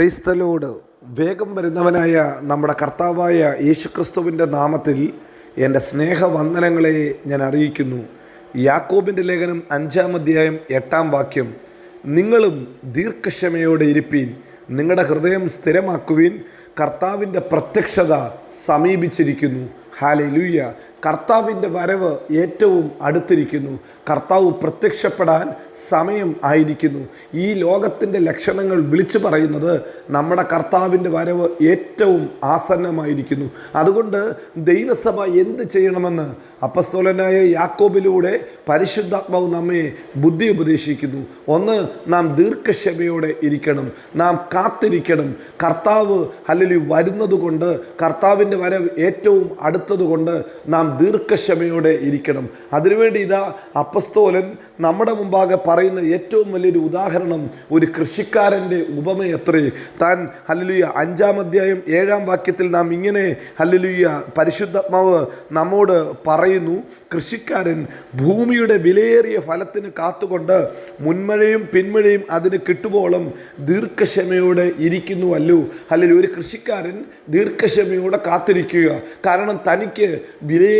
ക്രൈസ്തലോട് വേഗം വരുന്നവനായ നമ്മുടെ കർത്താവായ യേശുക്രിസ്തുവിന്റെ നാമത്തിൽ എന്റെ സ്നേഹവന്ദനങ്ങളെ ഞാൻ അറിയിക്കുന്നു. യാക്കോബിന്റെ ലേഖനം അഞ്ചാം അധ്യായം എട്ടാം വാക്യം നിങ്ങളും ദീർഘക്ഷമയോടെ ഇരിപ്പീൻ നിങ്ങളുടെ ഹൃദയം സ്ഥിരമാക്കുവീൻ കർത്താവിന്റെ പ്രത്യക്ഷത സമീപിച്ചിരിക്കുന്നു. ഹാലലൂയ കർത്താവിന്റെ വരവ് ഏറ്റവും അടുത്തിരിക്കുന്നു. കർത്താവ് പ്രത്യക്ഷപ്പെടാൻ സമയം ആയിരിക്കുന്നു. ഈ ലോകത്തിന്റെ ലക്ഷണങ്ങൾ വിളിച്ചു പറയുന്നത് നമ്മുടെ കർത്താവിന്റെ വരവ് ഏറ്റവും ആസന്നമായിരിക്കുന്നു. അതുകൊണ്ട് ദൈവസഭ എന്ത് ചെയ്യണമെന്ന് അപ്പസ്തോലനായ യാക്കോബിലൂടെ പരിശുദ്ധാത്മാവ് നമ്മെ ബുദ്ധി ഉപദേശിക്കുന്നു. ഒന്ന് നാം ദീർഘക്ഷമയോടെ ഇരിക്കണം. നാം കാത്തിരിക്കണം. കർത്താവ് അല്ലെങ്കിൽ വരുന്നത് കൊണ്ട് കർത്താവിന്റെ വരവ് ഏറ്റവും അടുത്തതുകൊണ്ട് നാം ദീർഘക്ഷമയോടെ ഇരിക്കണം. അതിനുവേണ്ടി ഇതാ അപ്പസ്തോലൻ നമ്മുടെ മുമ്പാകെ പറയുന്ന ഏറ്റവും വലിയൊരു ഉദാഹരണം ഒരു കൃഷിക്കാരന്റെ ഉപമയത്രേ. താൻ ഹല്ലുയ്യ അഞ്ചാം അധ്യായം ഏഴാം വാക്യത്തിൽ നാം ഇങ്ങനെ ഹല്ലുയ്യ പരിശുദ്ധാത്മാവ് നമ്മോട് പറയുന്നു കൃഷിക്കാരൻ ഭൂമിയുടെ വിലയേറിയ ഫലത്തിന് കാത്തുകൊണ്ട് മുൻമഴയും പിന്മഴയും അതിന് കിട്ടുമ്പോളും ദീർഘക്ഷമയോടെ ഇരിക്കുന്നുവല്ലോ അല്ലെങ്കിൽ ഒരു കൃഷിക്കാരൻ ദീർഘക്ഷമയോടെ കാത്തിരിക്കുക. കാരണം തനിക്ക് വിലയേറിയ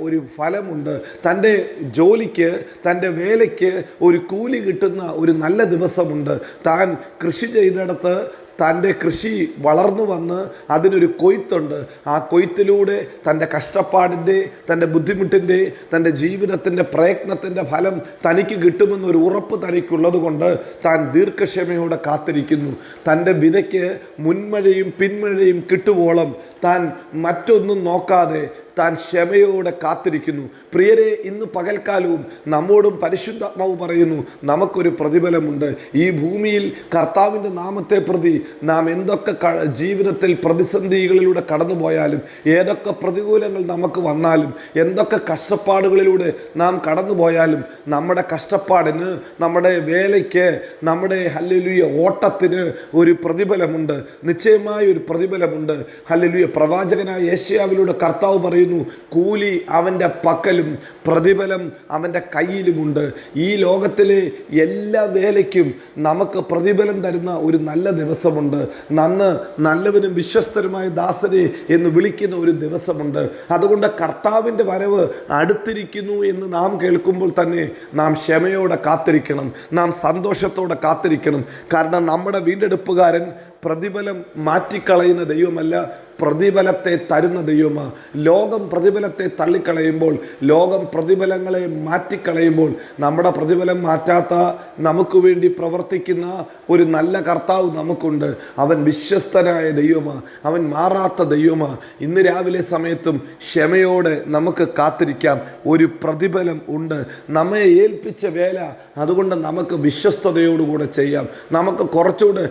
ഒരു ഫലമുണ്ട്. തന്റെ ജോലിക്ക് തന്റെ വേലയ്ക്ക് ഒരു കൂലി കിട്ടുന്ന ഒരു നല്ല ദിവസമുണ്ട്. താൻ കൃഷി ചെയ്തിടത്ത് തന്റെ കൃഷി വളർന്നു വന്ന് അതിനൊരു കൊയ്ത്തുണ്ട്. ആ കൊയ്ത്തിലൂടെ തന്റെ കഷ്ടപ്പാടിന്റെ തന്റെ ബുദ്ധിമുട്ടിന്റെ തന്റെ ജീവിതത്തിന്റെ പ്രയത്നത്തിന്റെ ഫലം തനിക്ക് കിട്ടുമെന്നൊരു ഉറപ്പ് തനിക്കുള്ളത് കൊണ്ട് താൻ ദീർഘക്ഷമയോടെ കാത്തിരിക്കുന്നു. തന്റെ വിതയ്ക്ക് മുൻമഴയും പിന്മഴയും കിട്ടുവോളം താൻ മറ്റൊന്നും നോക്കാതെ താൻ ക്ഷമയോടെ കാത്തിരിക്കുന്നു. പ്രിയരെ ഇന്ന് പകൽക്കാലവും നമ്മോടും പരിശുദ്ധാത്മാവ് പറയുന്നു നമുക്കൊരു പ്രതിഫലമുണ്ട്. ഈ ഭൂമിയിൽ കർത്താവിന്റെ നാമത്തെ പ്രതി നാം എന്തൊക്കെ ജീവിതത്തിൽ പ്രതിസന്ധികളിലൂടെ കടന്നുപോയാലും ഏതൊക്കെ പ്രതികൂലങ്ങൾ നമുക്ക് വന്നാലും എന്തൊക്കെ കഷ്ടപ്പാടുകളിലൂടെ നാം കടന്നുപോയാലും നമ്മുടെ കഷ്ടപ്പാടിന് നമ്മുടെ വേലയ്ക്ക് നമ്മുടെ ഹല്ലുലിയ ഓട്ടത്തിന് ഒരു പ്രതിഫലമുണ്ട്. നിശ്ചയമായ ഒരു പ്രതിഫലമുണ്ട്. ഹല്ലുലിയ പ്രവാചകനായ ഏഷ്യാവിലൂടെ കർത്താവ് പറയുന്നു കൂലി അവന്റെ പക്കലും പ്രതിഫലം അവന്റെ കയ്യിലുമുണ്ട്. ഈ ലോകത്തിലെ എല്ലാ വേലയ്ക്കും നമുക്ക് പ്രതിഫലം തരുന്ന ഒരു നല്ല ദിവസമുണ്ട്. നന്ന് നല്ലവനും വിശ്വസ്തരുമായ ദാസനെ എന്ന് വിളിക്കുന്ന ഒരു ദിവസമുണ്ട്. അതുകൊണ്ട് കർത്താവിന്റെ വരവ് അടുത്തിരിക്കുന്നു എന്ന് നാം കേൾക്കുമ്പോൾ തന്നെ നാം ക്ഷമയോടെ കാത്തിരിക്കണം. നാം സന്തോഷത്തോടെ കാത്തിരിക്കണം. കാരണം നമ്മുടെ വീണ്ടെടുപ്പുകാരൻ പ്രതിഫലം മാറ്റിക്കളയുന്ന ദൈവമല്ല പ്രതിഫലത്തെ തരുന്ന ദൈവമാണ് ലോകം പ്രതിഫലത്തെ തള്ളിക്കളയുമ്പോൾ ലോകം പ്രതിഫലങ്ങളെ മാറ്റിക്കളയുമ്പോൾ നമ്മുടെ പ്രതിഫലം മാറ്റാത്ത നമുക്ക് വേണ്ടി പ്രവർത്തിക്കുന്ന ഒരു നല്ല കർത്താവ് നമുക്കുണ്ട്. അവൻ വിശ്വസ്തനായ ദൈവമാണ് അവൻ മാറാത്ത ദൈവമാണ് ഇന്ന് രാവിലെ സമയത്തും ക്ഷമയോടെ നമുക്ക് കാത്തിരിക്കാം. ഒരു പ്രതിഫലം ഉണ്ട്. നമ്മെ ഏൽപ്പിച്ച വേല അതുകൊണ്ട് നമുക്ക് വിശ്വസ്തയോടുകൂടെ ചെയ്യാം. നമുക്ക് കുറച്ചുകൂടെ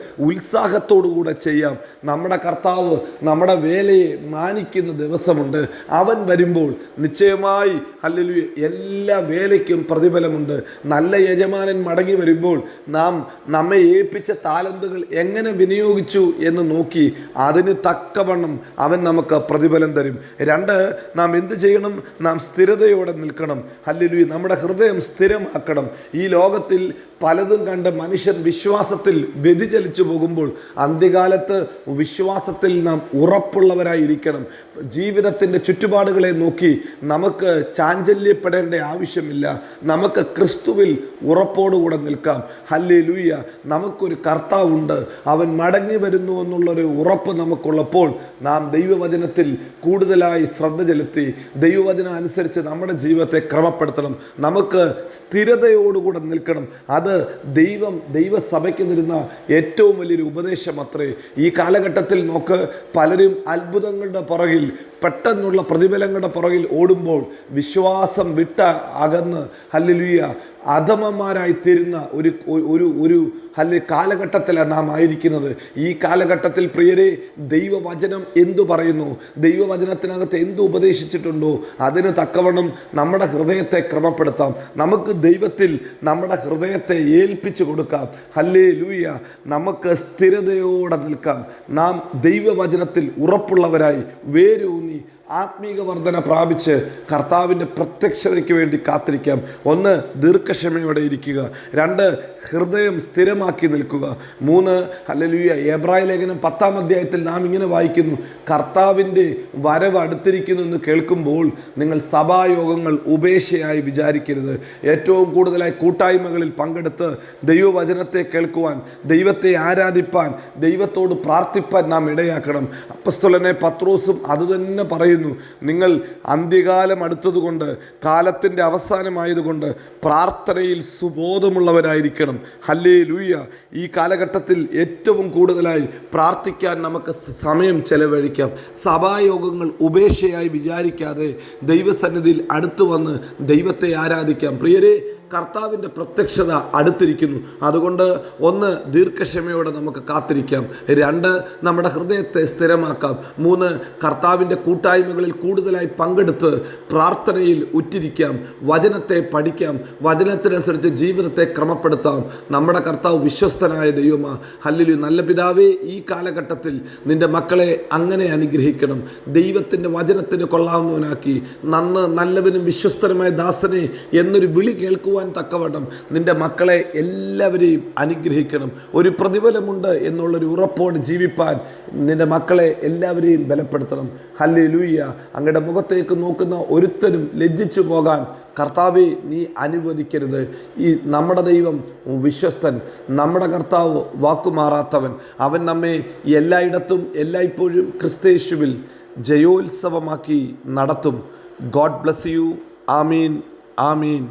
ഉത്സാഹത്തോടുകൂടെ ചെയ്യാം. നമ്മുടെ കർത്താവ് നമ്മുടെ വേലയെ മാനിക്കുന്ന ദിവസമുണ്ട്. അവൻ വരുമ്പോൾ നിശ്ചയമായി അല്ലെങ്കിൽ എല്ലാ വേലയ്ക്കും പ്രതിഫലമുണ്ട്. നല്ല യജമാനൻ മടങ്ങി വരുമ്പോൾ നാം നമ്മെ ഏൽപ്പിച്ച താലന്തുകൾ എങ്ങനെ വിനിയോഗിച്ചു എന്ന് നോക്കി അതിന് തക്കവണ്ണം അവൻ നമുക്ക് പ്രതിഫലം തരും. രണ്ട് നാം എന്ത് ചെയ്യണം? നാം സ്ഥിരതയോടെ നിൽക്കണം. അല്ലെങ്കിൽ നമ്മുടെ ഹൃദയം സ്ഥിരമാക്കണം. ഈ ലോകത്തിൽ പലതും കണ്ട് മനുഷ്യൻ വിശ്വാസത്തിൽ വ്യതിചലിച്ചു പോകുമ്പോൾ അന്ത്യകാലത്ത് വിശ്വാസത്തിൽ നാം ഉറപ്പുള്ളവരായിരിക്കണം. ജീവിതത്തിന്റെ ചുറ്റുപാടുകളെ നോക്കി നമുക്ക് ചാഞ്ചല്യപ്പെടേണ്ട ആവശ്യമില്ല. നമുക്ക് ക്രിസ്തുവിൽ ഉറപ്പോടുകൂടെ നിൽക്കാം. ഹല്ലേ ലൂയ്യ നമുക്കൊരു കർത്താവുണ്ട്. അവൻ മടങ്ങി വരുന്നു എന്നുള്ളൊരു ഉറപ്പ് നമുക്കുള്ളപ്പോൾ നാം ദൈവവചനത്തിൽ കൂടുതലായി ശ്രദ്ധ ചെലുത്തി ദൈവവചനം അനുസരിച്ച് നമ്മുടെ ജീവിതത്തെ ക്രമപ്പെടുത്തണം. നമുക്ക് സ്ഥിരതയോടുകൂടെ നിൽക്കണം. അത് ദൈവം ദൈവസഭയ്ക്ക് തരുന്ന ഏറ്റവും വലിയൊരു ഉപദേശം അത്രേ. ഈ കാലഘട്ടത്തിൽ നോക്ക് പലരും അത്ഭുതങ്ങളുടെ പുറകിൽ പെട്ടെന്നുള്ള പ്രതിഫലങ്ങളുടെ പുറകിൽ ഓടുമ്പോൾ വിശ്വാസം വിട്ട അകന്ന് ഹല്ലുലിയ അധമന്മാരായി തീരുന്ന ഒരു ഒരു ഒരു അല്ലെ കാലഘട്ടത്തിലാണ് നാം ആയിരിക്കുന്നത്. ഈ കാലഘട്ടത്തിൽ പ്രിയരെ ദൈവവചനം എന്തു പറയുന്നു? ദൈവവചനത്തിനകത്ത് എന്തു ഉപദേശിച്ചിട്ടുണ്ടോ? അതിന് തക്കവണ്ണം നമ്മുടെ ഹൃദയത്തെ ക്രമപ്പെടുത്താം. നമുക്ക് ദൈവത്തിൽ നമ്മുടെ ഹൃദയത്തെ ഏൽപ്പിച്ചു കൊടുക്കാം. ഹല്ലേ ലൂയ നമുക്ക് സ്ഥിരതയോടെ നിൽക്കാം. നാം ദൈവവചനത്തിൽ ഉറപ്പുള്ളവരായി വേരൂന്നി ആത്മീക വർധന പ്രാപിച്ച് കർത്താവിന്റെ പ്രത്യക്ഷതയ്ക്ക് വേണ്ടി കാത്തിരിക്കാം. ഒന്ന് ദീർഘക്ഷമയോടെ ഇരിക്കുക. രണ്ട് ഹൃദയം സ്ഥിരമാക്കി നിൽക്കുക. മൂന്ന് ഹല്ലേലൂയ എബ്രായ ലേഖനം പത്താം അധ്യായത്തിൽ നാം ഇങ്ങനെ വായിക്കുന്നു. കർത്താവിന്റെ വരവ് അടുത്തിരിക്കുന്നു എന്ന് കേൾക്കുമ്പോൾ നിങ്ങൾ സഭായോഗങ്ങൾ ഉപേക്ഷയായി വിചാരിക്കരുത്. ഏറ്റവും കൂടുതലായി കൂട്ടായ്മകളിൽ പങ്കെടുത്ത് ദൈവവചനത്തെ കേൾക്കുവാൻ ദൈവത്തെ ആരാധിപ്പാൻ ദൈവത്തോട് പ്രാർത്ഥിപ്പാൻ നാം ഇടയാക്കണം. അപ്പസ്തുലനെ പത്രോസും അതുതന്നെ പറയുന്നു. നിങ്ങൾ അന്ത്യകാലം അടുത്തതുകൊണ്ട് കാലത്തിന്റെ അവസാനമായതുകൊണ്ട് പ്രാർത്ഥനയിൽ സുബോധമുള്ളവരായിരിക്കണം. ഹല്ലേ ലൂയ ഈ കാലഘട്ടത്തിൽ ഏറ്റവും കൂടുതലായി പ്രാർത്ഥിക്കാൻ നമുക്ക് സമയം ചെലവഴിക്കാം. സഭായോഗങ്ങൾ ഉപേക്ഷയായി വിചാരിക്കാതെ ദൈവസന്നിധിയിൽ അടുത്തു വന്ന് ദൈവത്തെ ആരാധിക്കാം. പ്രിയരെ കർത്താവിന്റെ പ്രത്യക്ഷത അടുത്തിരിക്കുന്നു. അതുകൊണ്ട് ഒന്ന് ദീർഘക്ഷമയോടെ നമുക്ക് കാത്തിരിക്കാം. രണ്ട് നമ്മുടെ ഹൃദയത്തെ സ്ഥിരമാക്കാം. മൂന്ന് കർത്താവിന്റെ കൂട്ടായ്മകളിൽ കൂടുതലായി പങ്കെടുത്ത് പ്രാർത്ഥനയിൽ ഉറ്റിരിക്കാം. വചനത്തെ പഠിക്കാം. വചനത്തിനനുസരിച്ച് ജീവിതത്തെ ക്രമപ്പെടുത്താം. നമ്മുടെ കർത്താവ് വിശ്വസ്തനായ ദൈവമാ ഹല്ലിലു നല്ല പിതാവേ ഈ കാലഘട്ടത്തിൽ നിന്റെ മക്കളെ അങ്ങനെ അനുഗ്രഹിക്കണം. ദൈവത്തിന്റെ വചനത്തിന് കൊള്ളാവുന്നവനാക്കി. നന്ന് നല്ലവനും വിശ്വസ്തനുമായ ദാസനെ എന്നൊരു വിളി കേൾക്കുവാൻ തക്കവണ്ണം നിന്റെ മക്കളെ എല്ലാവരെയും അനുഗ്രഹിക്കണം. ഒരു പ്രതിഫലമുണ്ട് എന്നുള്ളൊരു ഉറപ്പോട് ജീവിപ്പാൻ നിന്റെ മക്കളെ എല്ലാവരെയും ബലപ്പെടുത്തണം. ഹല്ലേ ലൂയ്യ അങ്ങയുടെ മുഖത്തേക്ക് നോക്കുന്ന ഒരുത്തനും ലജ്ജിച്ചു പോകാൻ കർത്താവെ നീ അനുവദിക്കരുത്. ഈ നമ്മുടെ ദൈവം വിശ്വസ്തൻ. നമ്മുടെ കർത്താവ് വാക്കുമാറാത്തവൻ. അവൻ നമ്മെ എല്ലായിടത്തും എല്ലായ്പ്പോഴും ക്രിസ്തേശുവിൽ ജയോത്സവമാക്കി നടത്തും. God bless you. Amin. Amin.